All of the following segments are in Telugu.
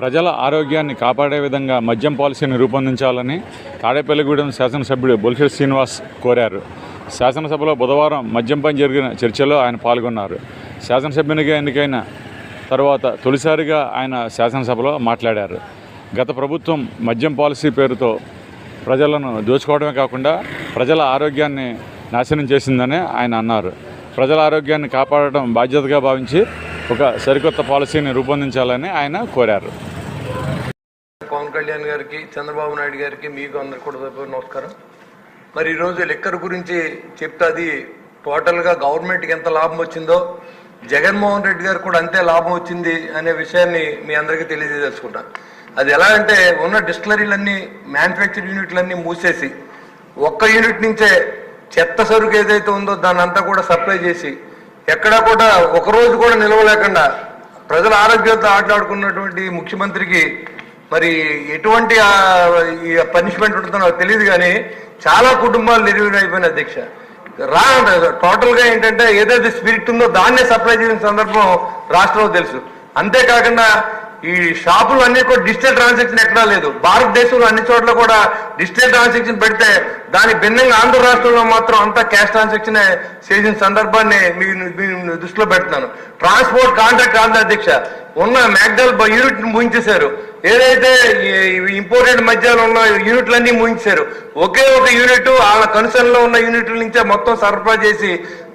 ప్రజల ఆరోగ్యాన్ని కాపాడే విధంగా మద్యం పాలసీని రూపొందించాలని తాడేపల్లిగూడెం శాసనసభ్యుడు బొల్షెట్ శ్రీనివాస్ కోరారు. శాసనసభలో బుధవారం మద్యంపై జరిగిన చర్చలో ఆయన పాల్గొన్నారు. శాసనసభ్యునిగా ఎన్నికైన తర్వాత తొలిసారిగా ఆయన శాసనసభలో మాట్లాడారు. గత ప్రభుత్వం మద్యం పాలసీ పేరుతో ప్రజలను దోచుకోవడమే కాకుండా ప్రజల ఆరోగ్యాన్ని నాశనం చేసిందని ఆయన అన్నారు. ప్రజల ఆరోగ్యాన్ని కాపాడటం బాధ్యతగా భావించి ఒక సరికొత్త పాలసీని రూపొందించాలని ఆయన కోరారు. పవన్ కళ్యాణ్ గారికి చంద్రబాబు నాయుడు గారికి మీకు అందరు కూడా నమస్కారం. మరి ఈరోజు లిక్కర్ గురించి చెప్తే అది టోటల్గా గవర్నమెంట్కి ఎంత లాభం వచ్చిందో జగన్మోహన్ రెడ్డి గారు కూడా అంతే లాభం వచ్చింది అనే విషయాన్ని మీ అందరికీ తెలియజేసుకుంటా. అది ఎలా అంటే ఉన్న డిస్టిలరీలన్నీ మ్యానుఫ్యాక్చర్ యూనిట్లన్నీ మూసేసి ఒక్క యూనిట్ నుంచే చెత్త సరుకు ఏదైతే ఉందో దాన్ని అంతా కూడా సప్లై చేసి ఎక్కడా కూడా ఒక రోజు కూడా నిలవలేకుండా ప్రజల ఆరోగ్యంతో ఆటలాడుకున్నటువంటి ముఖ్యమంత్రికి మరి ఎటువంటి ఈ పనిష్మెంట్ ఉంటుందో నాకు తెలియదు కానీ చాలా కుటుంబాలు నిర్వీర్యం అధ్యక్ష. రా టోటల్గా ఏంటంటే ఏదైతే స్పిరిట్ ఉందో దాన్నే సప్లై చేసిన సందర్భం రాష్ట్రంలో తెలుసు. అంతేకాకుండా ఈ షాపులు అన్ని కూడా డిజిటల్ ట్రాన్సాక్షన్ ఎక్కడా లేదు. భారతదేశంలో అన్ని చోట్ల కూడా డిజిటల్ ట్రాన్సాక్షన్ పెడితే దాని భిన్నంగా ఆంధ్ర రాష్ట్రంలో మాత్రం అంతా క్యాష్ ట్రాన్సాక్షన్ చేసిన సందర్భాన్ని మీ దృష్టిలో పెడుతున్నాను. ట్రాన్స్పోర్ట్ కాంట్రాక్ట్ ఆంధ్ర అధ్యక్ష. ఉన్న మ్యాక్డల్ యూనిట్ ముగించేశారు. ఏదైతే ఇంపోర్టెడ్ మధ్యలో ఉన్న యూనిట్లన్నీ ముగించారు ఒకే ఒక యూనిట్ వాళ్ళ కన్సర్న్లో ఉన్న యూనిట్ల నుంచే మొత్తం సరఫరా చేసి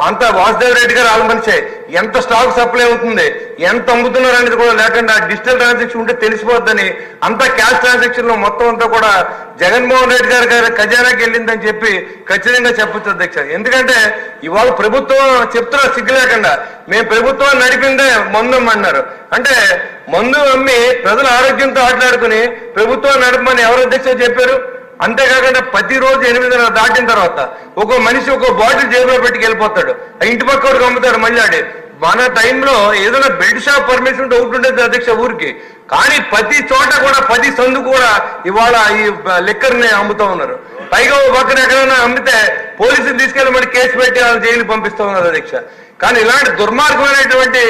అంతా వాసుదేవ్ రెడ్డి గారు వాళ్ళ మనిషే. ఎంత స్టాక్ సప్లై అవుతుంది ఎంత అమ్ముతున్నారు అనేది కూడా లేకుండా డిజిటల్ ట్రాన్సాక్షన్ ఉంటే తెలిసిపోద్దని అంతా క్యాష్ ట్రాన్సాక్షన్లో మొత్తం అంతా కూడా జగన్మోహన్ రెడ్డి గారి గారి ఖజానాకి వెళ్ళిందని చెప్పి ఖచ్చితంగా చెప్పొచ్చు అధ్యక్ష. ఎందుకంటే ఇవాళ ప్రభుత్వం చెప్తున్నా సిగ్గు లేకుండా మేము ప్రభుత్వం నడిపిందే మందు అన్నారు. అంటే మందు అమ్మి ప్రజల ఆరోగ్యంతో ఆటలాడుకుని ప్రభుత్వం నడపమని ఎవరు అధ్యక్ష చెప్పారు? అంతేకాకుండా ప్రతిరోజు ఎనిమిదిన్నర దాటిన తర్వాత ఒక మనిషి ఒక బాటిల్ జేబులో పెట్టుకు వెళ్ళిపోతాడు. ఆ ఇంటి పక్క వాడికి అమ్ముతాడు మళ్ళీ మన టైంలో ఏదైనా బెల్ట్ షాప్ పర్మిషన్ ఉంటే ఒకటి ఉండేది అధ్యక్ష ఊరికి. కానీ ప్రతి చోట కూడా ప్రతి సందు కూడా ఇవాళ ఈ లెక్కర్ని అమ్ముతా ఉన్నారు. పైగా ఓ పక్కన ఎక్కడైనా అమ్మితే పోలీసులు తీసుకెళ్ళి మరి కేసు పెట్టి వాళ్ళు జైలు పంపిస్తా ఉన్నారు అధ్యక్ష. కానీ ఇలాంటి దుర్మార్గమైనటువంటి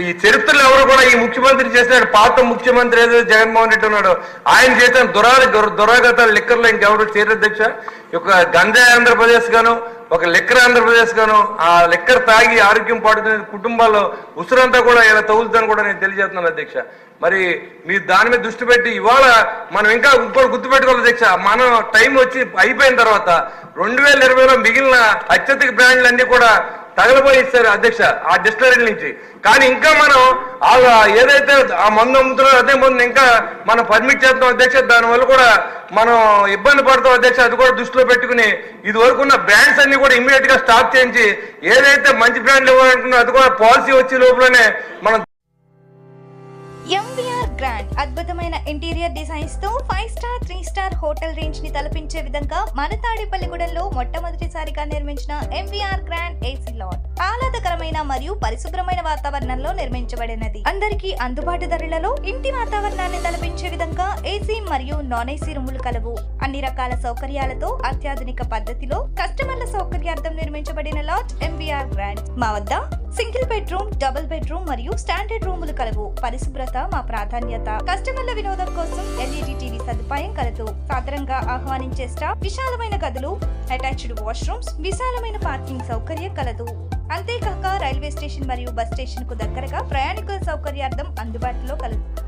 ఈ చరిత్రలో ఎవరు కూడా ఈ ముఖ్యమంత్రి చేసినాడు పాత ముఖ్యమంత్రి ఏదో జగన్మోహన్ రెడ్డి ఉన్నాడు ఆయన చేసిన దురా దురాగతాలు లిక్కర్లో ఇంకెవరు చేయరు ఒక గంజా ఆంధ్రప్రదేశ్ గాను ఒక లిక్కర్ ఆంధ్రప్రదేశ్ గాను ఆ లిక్కర్ తాగి ఆరోగ్యం పాడుతున్న కుటుంబాల్లో ఉసురంతా కూడా ఇలా తగులుతుందని కూడా నేను తెలియజేస్తున్నాను అధ్యక్ష. మరి మీరు దాని మీద దృష్టి పెట్టి ఇవాళ మనం ఇంకా ఇంకోటి గుర్తుపెట్టుకోవాలి అధ్యక్ష. మనం టైం వచ్చి అయిపోయిన తర్వాత రెండు వేల ఇరవైలో మిగిలిన అత్యధిక బ్రాండ్లు అన్ని కూడా తగలబోయి ఇస్తారు అధ్యక్ష ఆ డిస్టిలరీ నుంచి. కానీ ఇంకా మనం ఏదైతే ఆ మందు అమ్ముతున్నారో అదే మందు ఇంకా మనం పర్మిట్ చేస్తాం అధ్యక్ష. దానివల్ల కూడా మనం ఇబ్బంది పడతాం అధ్యక్ష. అది కూడా దృష్టిలో పెట్టుకుని ఇది వరకు ఉన్న బ్రాండ్స్ అన్ని కూడా ఇమీడియట్గా స్టాప్ చేయించి ఏదైతే మంచి బ్రాండ్లు ఇవ్వాలనుకున్నా అది కూడా పాలసీ వచ్చే లోపలనే మనం గ్రాండ్. అద్భుతమైన interior డిజైన్స్తో five star three star hotel రేంజ్ని తలపించే విధంగా మన తాడేపల్లిగూడెంలో మొట్టమొదటిసారిగా నిర్మించిన ఎంవీఆర్ గ్రాండ్ ఏసీ లాట్ ఆహ్లాదకరమైన మరియు పరిశుభ్రమైన వాతావరణంలో నిర్మించబడినది. అందరికీ అందుబాటు ధరలలో ఇంటి వాతావరణాన్ని తలపించే విధంగా ఏసీ మరియు నాన్ ఏసీ రూములు కలవు. అన్ని రకాల సౌకర్యాలతో అత్యాధునిక పద్ధతిలో కస్టమర్ల సౌకర్యార్థం నిర్మించబడిన లాడ్జ్ ఎంబీఆర్ గ్రాండ్ మా వద్ద సింగిల్ బెడ్రూమ్ డబుల్ బెడ్రూమ్ మరియు స్టాండర్డ్ రూములు కలవు. పరిశుభ్రత మా ప్రాధాన్యత. కస్టమర్ల వినోదం కోసం ఎల్ఈడి టీవీ సదుపాయం కలదు. సాధారణంగా ఆహ్వానించే స్టాఫ్ విశాలమైన గదులు అటాచ్డ్ వాష్రూమ్స్ విశాలమైన పార్కింగ్ సౌకర్యం కలదు. అంతేకాక రైల్వే స్టేషన్ మరియు బస్ స్టేషన్కు దగ్గరగా ప్రయాణికుల సౌకర్యార్థం అందుబాటులో కలదు.